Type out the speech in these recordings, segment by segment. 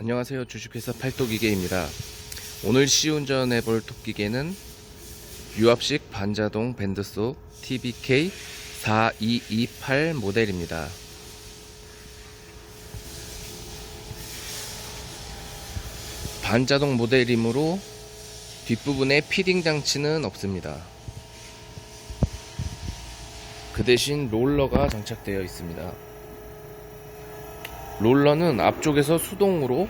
안녕하세요. 주식회사 팔도기계입니다. 오늘 시운전 해볼 톱기계는 유압식 반자동 밴드소 TBK 4228 모델입니다. 반자동 모델이므로 뒷부분에 피딩 장치는 없습니다. 그 대신 롤러가 장착되어 있습니다. 롤러는 앞쪽에서 수동으로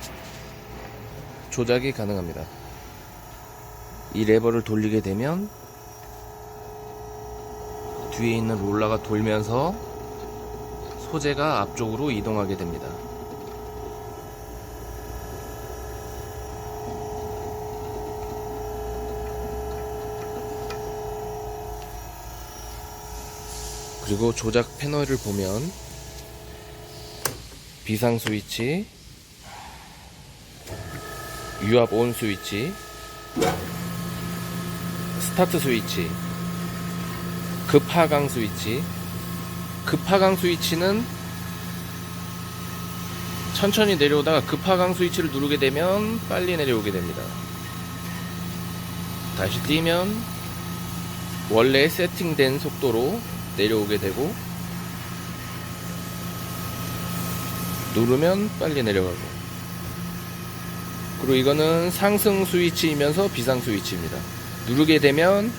조작이 가능합니다. 이 레버를 돌리게 되면 뒤에 있는 롤러가 돌면서 소재가 앞쪽으로 이동하게 됩니다. 그리고 조작 패널을 보면 비상 스위치, 유압 온 스위치, 스타트 스위치, 급하강 스위치. 급하강 스위치는 천천히 내려오다가 급하강 스위치를 누르게 되면 빨리 내려오게 됩니다. 다시 뛰면 원래 세팅된 속도로 내려오게 되고 누르면 빨리 내려가고. 그리고 이거는 상승 스위치이면서 비상 스위치입니다. 누르게 되면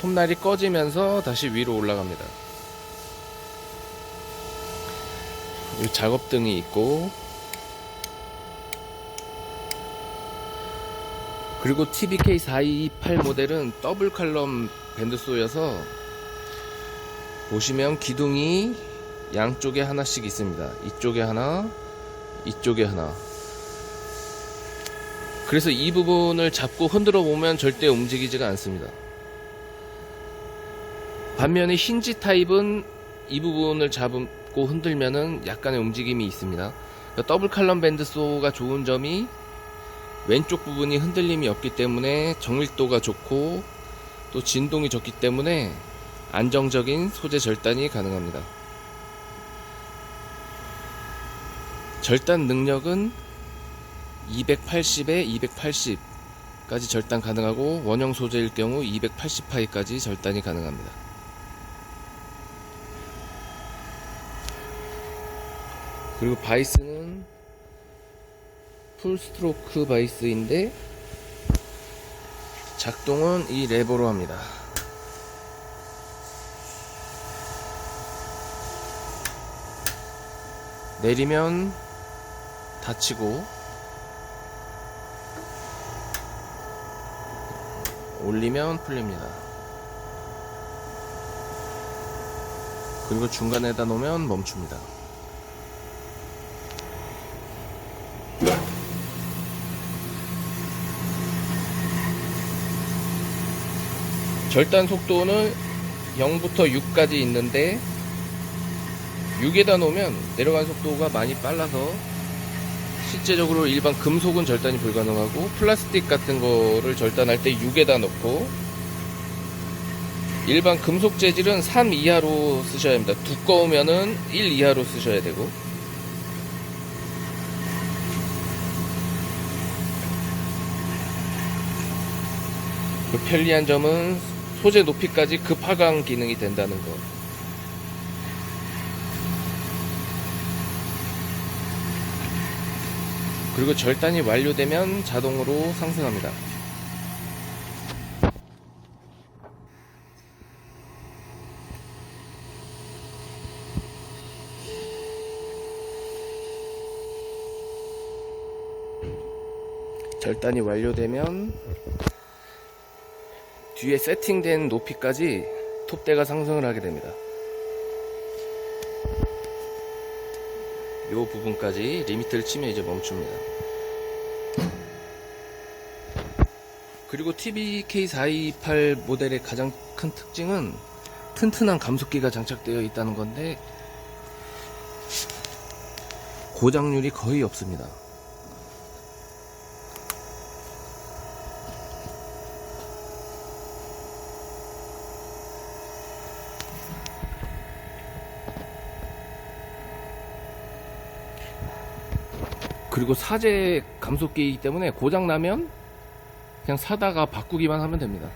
톱날이 꺼지면서 다시 위로 올라갑니다. 이 작업등이 있고. 그리고 TBK4228 모델은 더블 칼럼 밴드소여서 보시면 기둥이 양쪽에 하나씩 있습니다. 이쪽에 하나, 이쪽에 하나. 그래서 이 부분을 잡고 흔들어 보면 절대 움직이지가 않습니다. 반면에 힌지 타입은 이 부분을 잡고 흔들면은 약간의 움직임이 있습니다. 그러니까 더블 칼럼 밴드 소가 좋은 점이 왼쪽 부분이 흔들림이 없기 때문에 정밀도가 좋고 또 진동이 적기 때문에 안정적인 소재 절단이 가능합니다. 절단 능력은 280에 280까지 절단 가능하고 원형 소재일 경우 280파이까지 절단이 가능합니다. 그리고 바이스는 풀 스트로크 바이스인데 작동은 이 레버로 합니다. 내리면 닫히고 올리면 풀립니다. 그리고 중간에다 놓으면 멈춥니다. 절단 속도는 0부터 6까지 있는데 6에다 놓으면 내려간 속도가 많이 빨라서 실제적으로 일반 금속은 절단이 불가능하고 플라스틱 같은 거를 절단할 때 6에다 넣고 일반 금속 재질은 3 이하로 쓰셔야 합니다. 두꺼우면은 1 이하로 쓰셔야 되고 그 편리한 점은 소재 높이까지 급하강 기능이 된다는 거. 그리고 절단이 완료되면 자동으로 상승합니다. 절단이 완료되면 뒤에 세팅된 높이까지 톱대가 상승을 하게 됩니다. 이 부분까지 리미트를 치면 이제 멈춥니다. 그리고 TBK428 모델의 가장 큰 특징은 튼튼한 감속기가 장착되어 있다는 건데 고장률이 거의 없습니다. 그리고 사제 감속기이기 때문에 고장 나면 그냥 사다가 바꾸기만 하면 됩니다.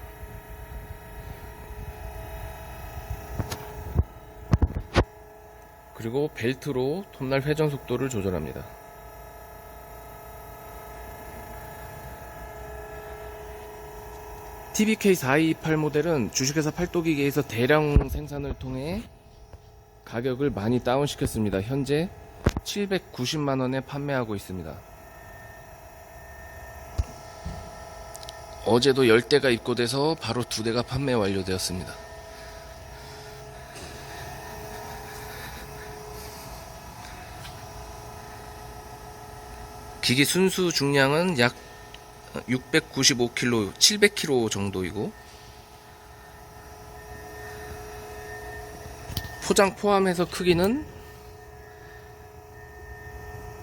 그리고 벨트로 톱날 회전 속도를 조절합니다. TBK428 모델은 주식회사 팔도기계에서 대량 생산을 통해 가격을 많이 다운시켰습니다. 현재 790만원에 판매하고 있습니다. 어제도 10대가 입고돼서 바로 2대가 판매 완료되었습니다. 기기 순수 중량은 약 695kg, 700kg 정도이고 포장 포함해서 크기는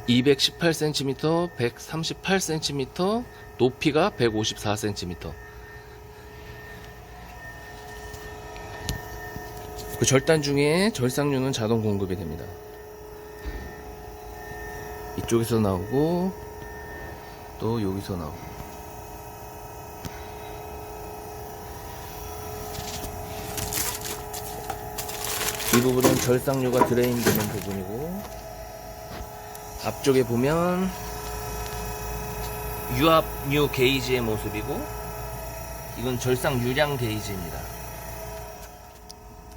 218cm, 138cm, 높이가 154cm. 그 절단 중에 절상류는 자동 공급이 됩니다. 이쪽에서 나오고 또 여기서 나오고 이 부분은 절상류가 드레인 되는 부분이고 앞쪽에 보면 유압류 게이지의 모습이고 이건 절상 유량 게이지입니다.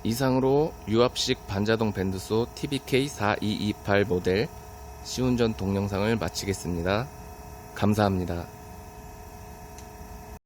이상으로 유압식 반자동 밴드소 TBK4228 모델 시운전 동영상을 마치겠습니다. 감사합니다.